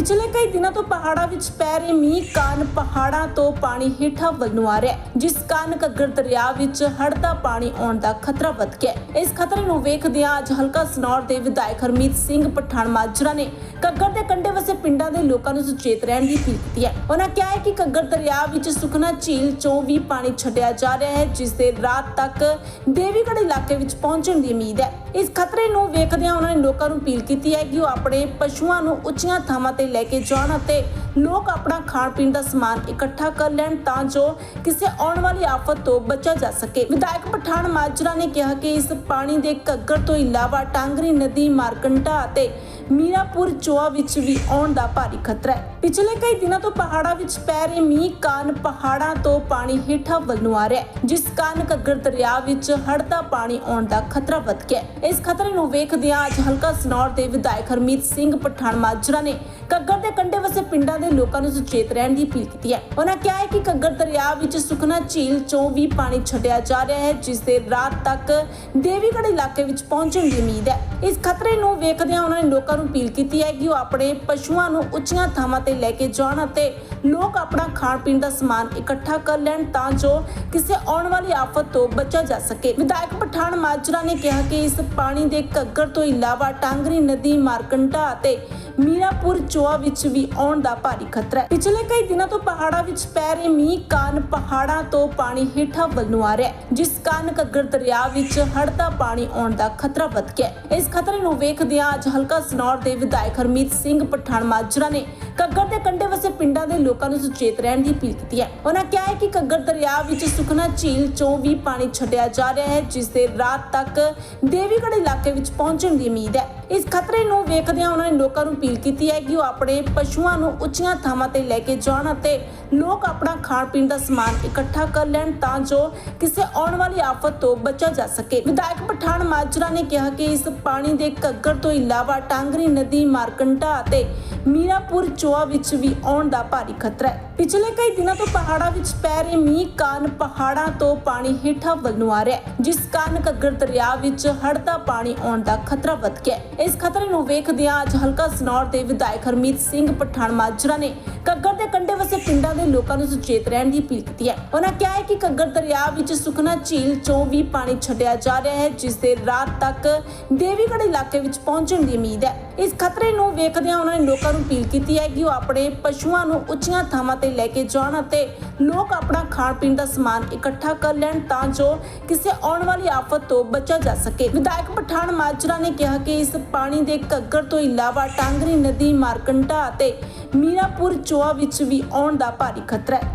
ਪਿਛਲੇ ਕਈ ਦਿਨਾਂ ਤੋਂ ਪਹਾੜਾਂ ਵਿੱਚ ਪੈ ਰਹੇ ਮੀਂਹ ਕਾਰਨ ਪਹਾੜਾਂ ਤੋਂ ਪਾਣੀ ਹੇਠਾਂ ਵੱਲ ਨੂੰ ਆ ਰਿਹਾ ਹੈ, ਜਿਸ ਕਾਰਨ ਘੱਗਰ ਦਰਿਆ ਵਿੱਚ ਹੜ੍ਹ ਦਾ ਪਾਣੀ ਆਉਣ ਦਾ ਖਤਰਾ ਵੱਧ ਗਿਆ ਹੈ। ਇਸ ਖਤਰੇ ਨੂੰ ਵੇਖਦਿਆਂ ਅੱਜ ਹਲਕਾ ਸਨੌਰ ਦੇ ਵਿਧਾਇਕ ਹਰਮੀਤ ਸਿੰਘ ਪਠਾਨ ਮਾਜਰਾ ਨੇ ਘੱਗਰ ਦੇ ਕੰਢੇ ਵਸੇ ਪਿੰਡਾਂ ਦੇ ਲੋਕਾਂ ਨੂੰ ਸੁਚੇਤ ਰਹਿਣ ਦੀ ਅਪੀਲ ਕੀਤੀ ਹੈ ਉਹਨਾਂ ਕਿਹਾ ਹੈ ਕਿ ਘੱਗਰ ਦਰਿਆ ਵਿੱਚ ਸੁਖਨਾ ਝੀਲ ਚੋਂ ਵੀ ਪਾਣੀ ਛੱਡਿਆ ਜਾ ਰਿਹਾ ਹੈ, ਜਿਸ ਦੇ ਰਾਤ ਤੱਕ ਦੇਵੀਗੜ੍ਹ ਇਲਾਕੇ ਵਿੱਚ ਪਹੁੰਚਣ ਦੀ ਉਮੀਦ ਹੈ ਇਸ ਖਤਰੇ ਨੂੰ ਵੇਖਦਿਆਂ ਉਹਨਾਂ ਨੇ ਲੋਕਾਂ ਨੂੰ ਅਪੀਲ ਕੀਤੀ ਹੈ ਕਿ ਉਹ ਆਪਣੇ ਪਸ਼ੂਆਂ ਨੂੰ ਉੱਚੀਆਂ ਥਾਵਾਂ ਤੇ ਲੈ ਕੇ ਜਾਣ ਅਤੇ ਲੋਕ ਆਪਣਾ ਖਾਣ ਪੀਣ ਦਾ ਸਮਾਨ ਇਕੱਠਾ ਕਰ ਲੈਣ ਤਾਂ ਜੋ ਕਿਸੇ ਆਉਣ ਵਾਲੀ ਆਫਤ ਤੋਂ ਬਚਿਆ ਜਾ ਸਕੇ ਵਿਧਾਇਕ ਪਠਾਨ ਮਾਜਰਾ ਨੇ ਕਿਹਾ ਕਿ ਇਸ ਪਾਣੀ ਦੇ ਘੱਗਰ ਤੋਂ ਇਲਾਵਾ ਟਾਂਗਰੀ ਨਦੀ ਮਾਰਕੰਟਾ ਅਤੇ ਮੀਰਾਪੁਰ ਚੋਆ ਵਿੱਚ ਵੀ ਆਉਣ ਦਾ ਭਾਰੀ ਖਤਰਾ ਹੈ ਪਿਛਲੇ ਕਈ ਦਿਨਾਂ ਤੋਂ ਪਹਾੜਾਂ ਵਿੱਚ ਪੈ ਰਹੇ ਮੀਂਹ ਕਾਰਨ ਪਹਾੜਾਂ ਤੋਂ ਪਾਣੀ ਹੇਠਾਂ ਵੱਲ ਨੂੰ ਆ ਰਿਹਾ ਹੈ, ਜਿਸ ਕਾਰਨ ਘੱਗਰ ਦਰਿਆ ਵਿੱਚ ਹੜ੍ਹ ਦਾ ਪਾਣੀ ਆਉਣ ਦਾ ਖਤਰਾ ਵੱਧ ਗਿਆ ਹੈ। ਇਸ ਖਤਰੇ ਨੂੰ ਵੇਖਦਿਆਂ ਅੱਜ ਹਲਕਾ ਸਨੌਰ ਦੇ ਵਿਧਾਇਕ ਹਰਮੀਤ ਸਿੰਘ ਪਠਾਨ ਮਾਜਰਾ ਨੇ ਘੱਗਰ ਦੇ ਕੰਢੇ ਵਸੇ ਪਿੰਡਾਂ ਦੇ ਲੋਕਾਂ ਨੂੰ ਸੁਚੇਤ ਰਹਿਣ ਦੀ ਅਪੀਲ ਕੀਤੀ ਹੈ। ਉਹਨਾਂ ਕਿਹਾ ਹੈ ਕਿ ਘੱਗਰ ਦਰਿਆ ਵਿੱਚ ਸੁਖਨਾ ਝੀਲ ਚੋਂ ਵੀ ਪਾਣੀ ਛੱਡਿਆ ਜਾ ਰਿਹਾ ਹੈ, ਜਿਸ ਦੇ ਰਾਤ ਤੱਕ ਦੇਵੀਗੜ੍ਹ ਇਲਾਕੇ ਵਿੱਚ ਪਹੁੰਚਣ ਦੀ ਉਮੀਦ ਹੈ। ਇਸ ਖਤਰੇ ਨੂੰ ਵੇਖਦਿਆਂ ਉਹਨਾਂ ਨੇ ਲੋਕਾਂ ਨੂੰ ਅਪੀਲ ਕੀਤੀ ਹੈ ਕਿ ਉਹ ਆਪਣੇ ਪਸ਼ੂਆਂ ਨੂੰ ਉੱਚੀਆਂ ਥਾਵਾਂ ਤੇ ਲੈ ਕੇ ਜਾਣ ਅਤੇ ਲੋਕ ਆਪਣਾ ਖਾਣ ਪੀਣ ਦਾ ਸਮਾਨ ਇਕੱਠਾ ਕਰ ਲੈਣ ਤਾਂ ਜੋ ਕਿਸੇ ਆਉਣ ਵਾਲੀ ਆਫਤ ਤੋਂ ਬਚਿਆ ਜਾ ਸਕੇ। ਵਿਧਾਇਕ ਪਠਾਨ ਮਾਜਰਾ ਨੇ ਕਿਹਾ ਕਿ ਇਸ ਪਾਣੀ ਦੇ ਘੱਗਰ ਤੋਂ ਇਲਾਵਾ ਟਾਂਗਰੀ ਨਦੀ, ਮਾਰਕੰਡਾ ਅਤੇ ਮੀਰਾਪੁਰ ਚੋਆ ਵਿੱਚ ਵੀ ਆਉਣ ਦਾ ਭਾਰੀ ਖਤਰਾ ਹੈ। ਪਿਛਲੇ ਕਈ ਦਿਨਾਂ ਤੋਂ ਪਹਾੜਾਂ ਵਿੱਚ ਪੈ ਰਹੇ ਮੀਂਹ ਕਾਰਨ ਪਹਾੜਾਂ ਤੋਂ ਪਾਣੀ ਹੇਠਾਂ ਵੱਲ ਨੂੰ ਆ ਰਿਹਾ ਹੈ, ਜਿਸ ਕਾਰਨ ਘੱਗਰ ਦਰਿਆ ਵਿੱਚ ਹੜ੍ਹ ਦਾ ਪਾਣੀ ਆਉਣ ਦਾ ਖਤਰਾ ਵੱਧ ਗਿਆ ਹੈ। ਇਸ ਖਤਰੇ ਨੂੰ ਵੇਖਦਿਆਂ ਅੱਜ ਹਲਕਾ ਸਨੌਰ ਦੇ ਵਿਧਾਇਕ ਹਰਮੀਤ ਸਿੰਘ ਪਠਾਨ ਮਾਜਰਾ ਨੇ ਘੱਗਰ ਦੇ ਕੰਢੇ ਵਸੇ ਪਿੰਡਾਂ ਦੇ ਲੋਕਾਂ ਨੂੰ ਸੁਚੇਤ ਰਹਿਣ ਦੀ ਅਪੀਲ ਕੀਤੀ ਹੈ। ਉਹਨਾਂ ਕਿਹਾ ਹੈ ਕਿ ਘੱਗਰ ਦਰਿਆ ਵਿੱਚ ਸੁਖਨਾ ਝੀਲ ਚੋਂ ਵੀ ਪਾਣੀ ਛੱਡਿਆ ਜਾ ਰਿਹਾ ਹੈ, ਜਿਸ ਦੇ ਰਾਤ ਤੱਕ ਦੇਵੀਗੜ੍ਹ ਇਲਾਕੇ ਵਿੱਚ ਪਹੁੰਚਣ ਦੀ ਉਮੀਦ ਹੈ। ਇਸ ਖਤਰੇ ਨੂੰ ਵੇਖਦਿਆਂ ਉਹਨਾਂ ਨੇ ਲੋਕਾਂ ਨੂੰ ਅਪੀਲ ਕੀਤੀ ਹੈ ਕਿ ਉਹ ਆਪਣੇ ਪਸ਼ੂਆਂ ਨੂੰ ਉੱਚ ਉੱਚੀਆਂ ਥਾਵਾਂ ਤੇ ਲੈ ਕੇ ਜਾਣ ਅਤੇ ਲੋਕ ਆਪਣਾ ਖਾਣ ਪੀਣ ਦਾ ਸਮਾਨ ਇਕੱਠਾ ਕਰ ਲੈਣ ਤਾਂ ਜੋ ਕਿਸੇ ਆਉਣ ਵਾਲੀ ਆਫਤ ਤੋਂ ਬਚਿਆ ਜਾ ਸਕੇ ਵਿਧਾਇਕ ਪਠਾਨ ਮਾਜਰਾ ਨੇ ਕਿਹਾ ਕਿ ਇਸ ਪਾਣੀ ਦੇ ਘੱਗਰ ਤੋਂ ਇਲਾਵਾ ਟਾਂਗਰੀ ਨਦੀ ਮਾਰਕੰਟਾ ਅਤੇ ਮੀਰਾਪੁਰ ਚੋਆ ਵਿੱਚ ਵੀ ਆਉਣ ਦਾ ਭਾਰੀ ਖਤਰਾ ਹੈ ਪਿਛਲੇ ਕਈ ਦਿਨਾਂ ਤੋਂ ਪਹਾੜਾਂ ਵਿੱਚ ਪੈ ਰਹੇ ਮੀਂਹ ਕਾਰਨ ਪਹਾੜਾਂ ਤੋਂ ਪਾਣੀ ਹੇਠਾਂ ਵੱਲ ਨੂੰ ਆ ਰਿਹਾ ਹੈ, ਜਿਸ ਕਾਰਨ ਘੱਗਰ ਦਰਿਆ ਵਿੱਚ ਹੜ੍ਹ ਦਾ ਪਾਣੀ ਆਉਣ ਦਾ ਖਤਰਾ ਵੱਧ ਗਿਆ ਹੈ। ਇਸ ਖਤਰੇ ਨੂੰ ਵੇਖਦਿਆਂ ਅੱਜ ਹਲਕਾ ਸਨੌਰ ਦੇ ਵਿਧਾਇਕ ਹਰਮੀਤ ਸਿੰਘ ਪਠਾਨ ਮਾਜਰਾ ਨੇ ਘੱਗਰ ਦੇ ਕੰਢੇ ਵਸੇ ਪਿੰਡਾਂ ਦੇ ਲੋਕਾਂ ਨੂੰ ਸੁਚੇਤ ਰਹਿਣ ਦੀ ਅਪੀਲ ਕੀਤੀ ਹੈ। ਉਹਨਾਂ ਕਿਹਾ ਹੈ ਕਿ ਘੱਗਰ ਦਰਿਆ ਵਿੱਚ ਸੁਖਨਾ ਝੀਲ ਚੋਂ ਵੀ ਪਾਣੀ ਛੱਡਿਆ ਜਾ ਰਿਹਾ ਹੈ, ਜਿਸ ਦੇ ਰਾਤ ਤੱਕ ਦੇਵੀਗੜ੍ਹ ਇਲਾਕੇ ਵਿੱਚ ਪਹੁੰਚਣ ਦੀ ਉਮੀਦ ਹੈ। ਇਸ ਖਤਰੇ ਨੂੰ ਵੇਖਦਿਆਂ ਉਹਨਾਂ ਨੇ ਲੋਕਾਂ ਨੂੰ ਅਪੀਲ ਕੀਤੀ ਹੈ ਕਿ ਉਹ ਆਪਣੇ ਪਸ਼ੂਆਂ ਨੂੰ ਉੱਚੀਆਂ ਥਾਵਾਂ ਤੇ ਲੈ ਕੇ ਜਾਣ ਅਤੇ ਲੋਕ ਆਪਣਾ ਖਾਣ ਪੀਣ ਦਾ ਸਮਾਨ ਇਕੱਠਾ ਕਰ ਲੈਣ ਤਾਂ ਜੋ ਕਿਸੇ ਆਉਣ ਵਾਲੀ ਆਫਤ ਤੋਂ ਬਚਿਆ ਜਾ ਸਕੇ। ਵਿਧਾਇਕ ਪਠਾਨ ਮਾਜਰਾ ਨੇ ਕਿਹਾ ਕਿ ਇਸ ਪਾਣੀ ਦੇ ਘੱਗਰ ਤੋਂ ਇਲਾਵਾ ਟਾਂਗਰੀ ਨਦੀ ਮਾਰਕੰਟਾ ਅਤੇ ਮੀਰਾਪੁਰ ਚੋਆ ਵਿੱਚ ਵੀ ਆਉਣ ਦਾ ਭਾਰੀ ਖਤਰਾ ਹੈ।